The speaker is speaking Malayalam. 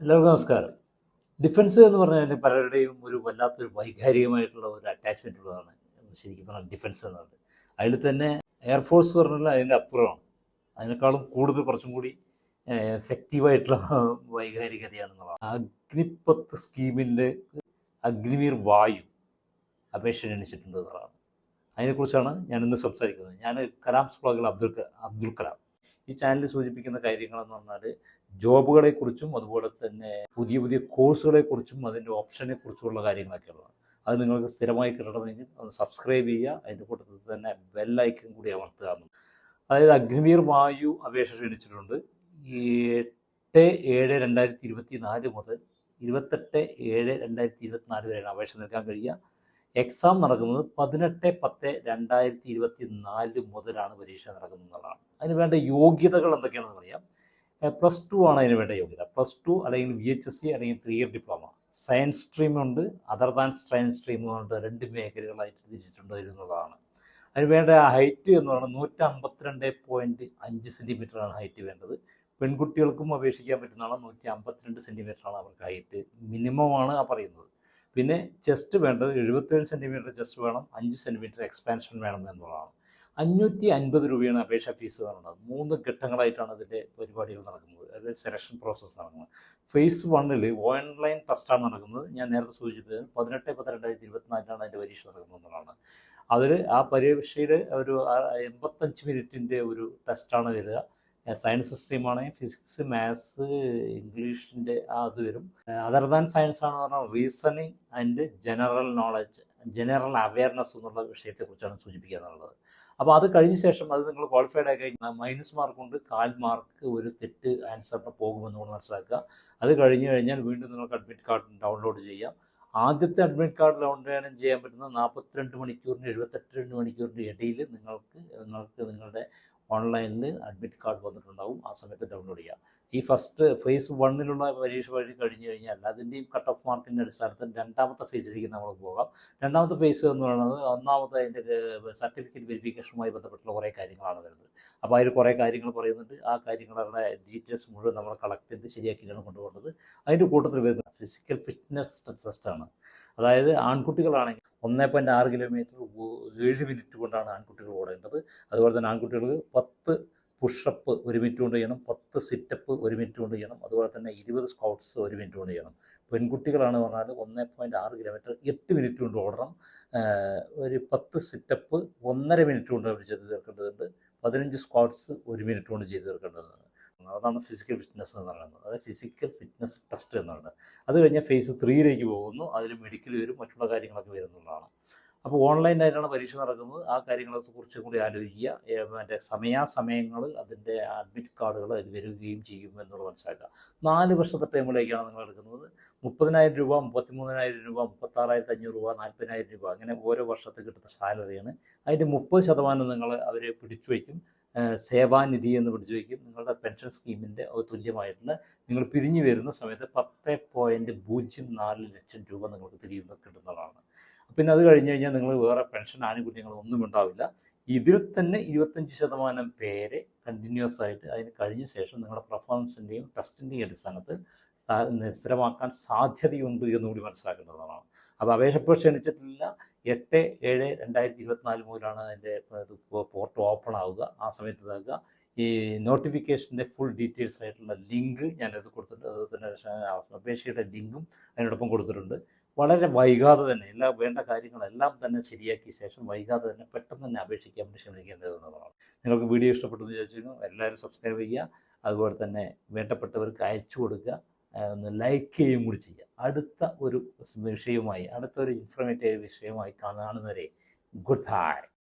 എല്ലാവർക്കും നമസ്കാരം. ഡിഫൻസ് എന്ന് പറഞ്ഞാൽ പലരുടെയും ഒരു വല്ലാത്തൊരു വൈകാരികമായിട്ടുള്ള ഒരു അറ്റാച്ച്മെന്റ് ഉള്ളതാണ്. ശരിക്കും പറഞ്ഞാൽ ഡിഫൻസ് എന്ന് പറയുന്നത് അതിൽ തന്നെ എയർഫോഴ്സ് പറഞ്ഞാൽ അതിന്റെ അപ്പുറമാണ്. അതിനേക്കാളും കൂടുതൽ കുറച്ചും കൂടി എഫക്റ്റീവായിട്ടുള്ള വൈകാരികതയാണെന്നുള്ളതാണ്. അഗ്നിപത്ത് സ്കീമിന്റെ അഗ്നിവീർ വായു അപേക്ഷ ക്ഷണിച്ചിട്ടുണ്ട് എന്നുള്ളതാണ്. അതിനെക്കുറിച്ചാണ് ഇന്ന് സംസാരിക്കുന്നത്. ഞാൻ കലാം സ്പ്ലോഗിൽ അബ്ദുൽ അബ്ദുൽ കലാം. ഈ ചാനലിൽ സൂചിപ്പിക്കുന്ന കാര്യങ്ങളെന്ന് പറഞ്ഞാൽ ജോബുകളെക്കുറിച്ചും അതുപോലെ തന്നെ പുതിയ പുതിയ കോഴ്സുകളെക്കുറിച്ചും അതിന്റെ ഓപ്ഷനെ കാര്യങ്ങളൊക്കെ ഉള്ളതാണ് അത് നിങ്ങൾക്ക് സ്ഥിരമായി കിട്ടണമെങ്കിൽ ഒന്ന് സബ്സ്ക്രൈബ് ചെയ്യുക. അതിന്റെ കൂട്ടത്തിൽ തന്നെ ബെല്ലൈക്കൻ കൂടി അമർത്തുക അതായത് അഗ്നിവീർ വായു അപേക്ഷ ക്ഷണിച്ചിട്ടുണ്ട്. എട്ട് ഏഴ് രണ്ടായിരത്തി ഇരുപത്തി നാല് മുതൽ ഇരുപത്തെട്ട് ഏഴ് രണ്ടായിരത്തി ഇരുപത്തിനാല് വരെയാണ് അപേക്ഷ നൽകാൻ കഴിയുക. എക്സാം നടക്കുന്നത് പതിനെട്ട് പത്ത് രണ്ടായിരത്തി ഇരുപത്തി നാല് മുതലാണ് പരീക്ഷ നടക്കുന്നതാണ് അതിന് വേണ്ട യോഗ്യതകൾ എന്തൊക്കെയാണെന്ന് പറയാം പ്ലസ് ടു ആണ് അതിന് വേണ്ട യോഗ്യത. പ്ലസ് ടു അല്ലെങ്കിൽ വി എച്ച് എസ് സി അല്ലെങ്കിൽ ത്രീ ഇയർ ഡിപ്ലോമ സയൻസ് സ്ട്രീമുണ്ട് അതർ ദാൻ സയൻസ് സ്ട്രീമുണ്ട് രണ്ട് മേഖലകളായിട്ട് തിരിച്ചിട്ടുണ്ട് എന്നുള്ളതാണ് അതിന് വേണ്ട ഹൈറ്റ് എന്ന് പറയുന്നത് നൂറ്റി അമ്പത്തിരണ്ട് പോയിന്റ് അഞ്ച് സെന്റിമീറ്ററാണ് ഹൈറ്റ് വേണ്ടത്. പെൺകുട്ടികൾക്കും അപേക്ഷിക്കാൻ പറ്റുന്നതാണ് നൂറ്റി അമ്പത്തിരണ്ട് സെന്റിമീറ്ററാണ് അവർക്ക് ഹൈറ്റ് മിനിമം ആണ് ആ പറയുന്നത്. പിന്നെ ചെസ്റ്റ് വേണ്ടത് എഴുപത്തേഴ് സെന്റിമീറ്റർ ചെസ്റ്റ് വേണം. അഞ്ച് സെന്റിമീറ്റർ എക്സ്പാൻഷൻ വേണം എന്നുള്ളതാണ്. അഞ്ഞൂറ്റി അൻപത് രൂപയാണ് അപേക്ഷാ ഫീസ് പറയുന്നത്. മൂന്ന് ഘട്ടങ്ങളായിട്ടാണ് ഇതിന്റെ പരിപാടികൾ നടക്കുന്നത്. അതായത് സെലക്ഷൻ പ്രോസസ്സ് നടക്കുന്നത്. ഫേസ് വണ്ണിൽ ഓൺലൈൻ ടെസ്റ്റാണ് നടക്കുന്നത്. ഞാൻ നേരത്തെ സൂചിപ്പിച്ചത് പതിനെട്ട് പത്ത് രണ്ടായിരത്തി ഇരുപത്തിനാലിനാണ് അതിന്റെ പരീക്ഷ നടക്കുന്നതാണ് അതിൽ ആ പരീക്ഷയുടെ ഒരു എൺപത്തഞ്ച് മിനിറ്റിന്റെ ഒരു ടെസ്റ്റാണ് വരിക. സയൻസ് സ്ട്രീമാണെങ്കിൽ ഫിസിക്സ് മാത്സ് ഇംഗ്ലീഷിന്റെ ആ അത് വരും. അതർ ദാൻ സയൻസ് ആണ് പറഞ്ഞാൽ reasoning and general knowledge general awareness എന്നുള്ള വിഷയത്തെക്കുറിച്ചാണ് സൂചിപ്പിക്കുക അപ്പോൾ അത് കഴിഞ്ഞ ശേഷം അത് നിങ്ങൾ ക്വാളിഫൈഡ് ആയി കഴിഞ്ഞാൽ മൈനസ് മാർക്ക് കൊണ്ട് കാൽ മാർക്ക് ഒരു തെറ്റ് ആൻസറിന് പോകുമെന്ന് നമ്മൾ മനസ്സിലാക്കുക. അത് കഴിഞ്ഞു കഴിഞ്ഞാൽ വീണ്ടും നിങ്ങൾക്ക് അഡ്മിറ്റ് കാർഡ് ഡൗൺലോഡ് ചെയ്യാം. ആദ്യത്തെ അഡ്മിറ്റ് കാർഡ് ഡൗൺലോഡ് ചെയ്യാൻ പറ്റുന്ന നാൽപ്പത്തിരണ്ട് മണിക്കൂറിന് എഴുപത്തെട്ട് രണ്ട് മണിക്കൂറിന്റെ ഇടയിൽ നിങ്ങൾക്ക് നിങ്ങൾക്ക് നിങ്ങളുടെ ഓൺലൈനിൽ അഡ്മിറ്റ് കാർഡ് വന്നിട്ടുണ്ടാവും. ആ സമയത്ത് ഡൗൺലോഡ് ചെയ്യാം. ഈ ഫസ്റ്റ് ഫേസ് വണ്ണിലുള്ള പരീക്ഷ വഴി കഴിഞ്ഞ് കഴിഞ്ഞാൽ അതിന്റെയും കട്ട് ഓഫ് മാർക്കിന്റെ അടിസ്ഥാനത്തിൽ രണ്ടാമത്തെ ഫേസിലേക്ക് നമ്മൾ പോകാം. രണ്ടാമത്തെ ഫേസ് എന്ന് പറയുന്നത് ഒന്നാമത്തെ അതിന്റെ സർട്ടിഫിക്കറ്റ് വെരിഫിക്കേഷനുമായി ബന്ധപ്പെട്ടുള്ള കുറേ കാര്യങ്ങളാണ് വരുന്നത്. അപ്പോൾ അതിൽ കുറേ കാര്യങ്ങൾ പറയുന്നുണ്ട്. ആ കാര്യങ്ങളുടെ ഡീറ്റെയിൽസ് മുഴുവൻ നമ്മൾ കളക്ട് ചെയ്ത് ശരിയാക്കിയാണ് കൊണ്ടുപോകുന്നത്. അതിന്റെ കൂട്ടത്തിൽ വരുന്ന ഫിസിക്കൽ ഫിറ്റ്നസ് ടെസ്റ്റാണ് അതായത് ആൺകുട്ടികളാണെങ്കിൽ ഒന്നേ പോയിന്റ് ആറ് കിലോമീറ്റർ ഏഴ് മിനിറ്റ് കൊണ്ടാണ് ആൺകുട്ടികൾ ഓടേണ്ടത്. അതുപോലെ തന്നെ ആൺകുട്ടികൾക്ക് പത്ത് പുഷപ്പ് ഒരു മിനിറ്റ് കൊണ്ട് ചെയ്യണം പത്ത് സിറ്റപ്പ് ഒരു മിനിറ്റ് കൊണ്ട് ചെയ്യണം അതുപോലെ തന്നെ ഇരുപത് സ്കൗട്ട്സ് ഒരു മിനിറ്റ് കൊണ്ട് ചെയ്യണം. പെൺകുട്ടികളാണ് പറഞ്ഞാൽ ഒന്നേ പോയിന്റ് ആറ് കിലോമീറ്റർ എട്ട് മിനിറ്റ് കൊണ്ട് ഓടണം. ഒരു പത്ത് സിറ്റപ്പ് ഒന്നര മിനിറ്റ് കൊണ്ട് അവർ ചെയ്ത് തീർക്കേണ്ടതുണ്ട്. പതിനഞ്ച് സ്ക്വാട്ട്സ് ഒരു മിനിറ്റ് കൊണ്ട് ചെയ്ത് തീർക്കേണ്ടതാണ് അതാണ് ഫിസിക്കൽ ഫിറ്റ്നസ് എന്ന് പറയുന്നത്. അതായത് ഫിസിക്കൽ ഫിറ്റ്നസ് ടെസ്റ്റ് എന്ന് പറയുന്നത്. അത് കഴിഞ്ഞാൽ ഫേസ് ത്രീയിലേക്ക് പോകുന്നു. അതിൽ മെഡിക്കൽ വരും മറ്റുള്ള കാര്യങ്ങളൊക്കെ വരുന്നതാണ് അപ്പോൾ ഓൺലൈനായിട്ടാണ് പരീക്ഷ നടക്കുന്നത്. ആ കാര്യങ്ങളെ കുറിച്ചും കൂടി ആലോചിക്കുക. മറ്റേ സമയാസമയങ്ങൾ അതിന്റെ അഡ്മിറ്റ് കാർഡുകൾ അതിൽ വരികയും ചെയ്യും എന്നുള്ളത് മനസ്സിലാക്കുക. നാല് വർഷത്തെ ടൈമിലേക്കാണ് നിങ്ങൾ എടുക്കുന്നത്. മുപ്പതിനായിരം രൂപ മുപ്പത്തിമൂന്നായിരം രൂപ മുപ്പത്താറായിരത്തി അഞ്ഞൂറ് രൂപ നാൽപ്പതിനായിരം രൂപ. അങ്ങനെ ഓരോ വർഷത്തെ കിട്ടുന്ന സാലറിയാണ് അതിന്റെ മുപ്പത് ശതമാനം നിങ്ങൾ അവരെ പിടിച്ചു വയ്ക്കും സേവാനിധി എന്ന് പിടിച്ചു വയ്ക്കും. നിങ്ങളുടെ പെൻഷൻ സ്കീമിന്റെ തുല്യമായിട്ടുള്ള നിങ്ങൾ പിരിഞ്ഞു വരുന്ന സമയത്ത് പത്ത് പോയിന്റ് പൂജ്യം നാല് ലക്ഷം രൂപ നിങ്ങൾക്ക് തിരിയുന്ന കിട്ടുന്നതാണ്. പിന്നെ അത് കഴിഞ്ഞ് കഴിഞ്ഞാൽ നിങ്ങൾ വേറെ പെൻഷൻ ആനുകൂല്യങ്ങളൊന്നും ഉണ്ടാവില്ല. ഇതിൽ തന്നെ ഇരുപത്തഞ്ച് ശതമാനം പേരെ കണ്ടിന്യൂസ് ആയിട്ട് അതിന് കഴിഞ്ഞ ശേഷം നിങ്ങളുടെ പെർഫോമൻസിന്റെയും ടെസ്റ്റിന്റെയും അടിസ്ഥാനത്തിൽ സ്ഥാ- സ്ഥിരമാക്കാൻ സാധ്യതയുണ്ട് എന്നുകൂടി മനസ്സിലാക്കേണ്ടതാണ്. അപ്പോൾ അപേക്ഷ ഇപ്പോൾ ക്ഷണിച്ചിട്ടില്ല എട്ട് ഏഴ് രണ്ടായിരത്തി ഇരുപത്തിനാല് മുതലാണ് അതിന്റെ പോർട്ട് ഓപ്പൺ ആവുക. ആ സമയത്ത് ഇതാക്കുക. ഈ നോട്ടിഫിക്കേഷന്റെ ഫുൾ ഡീറ്റെയിൽസ് ആയിട്ടുള്ള ലിങ്ക് ഞാനത് കൊടുത്തിട്ടുണ്ട്. അതുപോലെ തന്നെ അപേക്ഷയുടെ ലിങ്കും അതിനോടൊപ്പം കൊടുത്തിട്ടുണ്ട്. വളരെ വൈകാതെ തന്നെ എല്ലാ വേണ്ട കാര്യങ്ങളെല്ലാം തന്നെ ശരിയാക്കിയ ശേഷം വൈകാതെ തന്നെ പെട്ടെന്ന് തന്നെ അപേക്ഷിക്കാൻ വേണ്ടി ശ്രമിക്കേണ്ടതെന്നുള്ളതാണ്. നിങ്ങൾക്ക് വീഡിയോ ഇഷ്ടപ്പെട്ടെന്ന് വിചാരിച്ചിരുന്നു. എല്ലാവരും സബ്സ്ക്രൈബ് ചെയ്യുക. അതുപോലെ തന്നെ വേണ്ടപ്പെട്ടവർക്ക് അയച്ചു കൊടുക്കുക. ഒന്ന് ലൈക്ക് ചെയ്യുകയും കൂടി ചെയ്യുക അടുത്ത ഒരു വിഷയവുമായി അടുത്ത ഒരു ഇൻഫർമേറ്റീവ് വിഷയവുമായി കാണുന്നവരെ ഗുഡ് ബൈ